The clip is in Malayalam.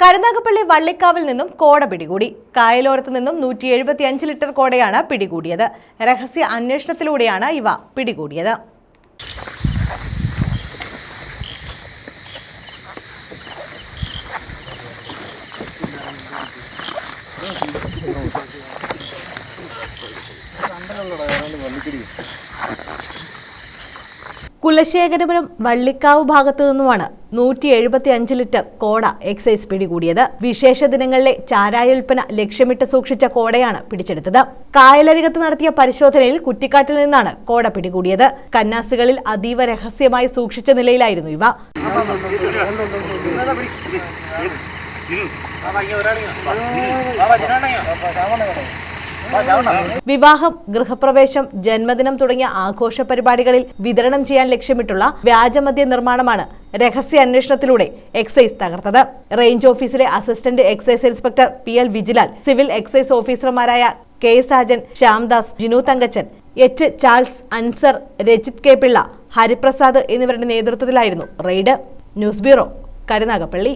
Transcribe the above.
കരുനാഗപ്പള്ളി വള്ളിക്കാവിൽ നിന്നും കോട പിടികൂടി. കായലോരത്ത് നിന്നും നൂറ്റി എഴുപത്തി അഞ്ച് ലിറ്റർ കോടയാണ് പിടികൂടിയത്. രഹസ്യ അന്വേഷണത്തിലൂടെയാണ് ഇവ പിടികൂടിയത്. കുലശേഖരപുരം വള്ളിക്കാവ് ഭാഗത്തു നിന്നുമാണ് നൂറ്റി എഴുപത്തി അഞ്ച് ലിറ്റർ കോട എക്സൈസ് പിടികൂടിയത് വിശേഷ ദിനങ്ങളിലെ ചാരായ വിൽപ്പന ലക്ഷ്യമിട്ട് സൂക്ഷിച്ച കോടയാണ് പിടിച്ചെടുത്തത് കായലരികത്ത് നടത്തിയ പരിശോധനയിൽ കുറ്റിക്കാട്ടിൽ നിന്നാണ് കോട പിടികൂടിയത് കന്നാസുകളിൽ അതീവ രഹസ്യമായി സൂക്ഷിച്ച നിലയിലായിരുന്നു ഇവ വിവാഹം ഗൃഹപ്രവേശം ജന്മദിനം തുടങ്ങിയ ആഘോഷ പരിപാടികളിൽ വിതരണം ചെയ്യാൻ ലക്ഷ്യമിട്ടുള്ള വ്യാജമദ്യ നിർമ്മാണമാണ് രഹസ്യ അന്വേഷണത്തിലൂടെ എക്സൈസ് തകർത്തത്. റേഞ്ച് ഓഫീസിലെ assistant excise inspector P L Vijilal civil excise ഓഫീസർമാരായ K Sajan Shyamdas Jinu Thankachan H Charles Ansar Rajith K Pillai Hariprasad എന്നിവരുടെ നേതൃത്വത്തിലായിരുന്നു റെയ്ഡ്. News bureau Karunagappally.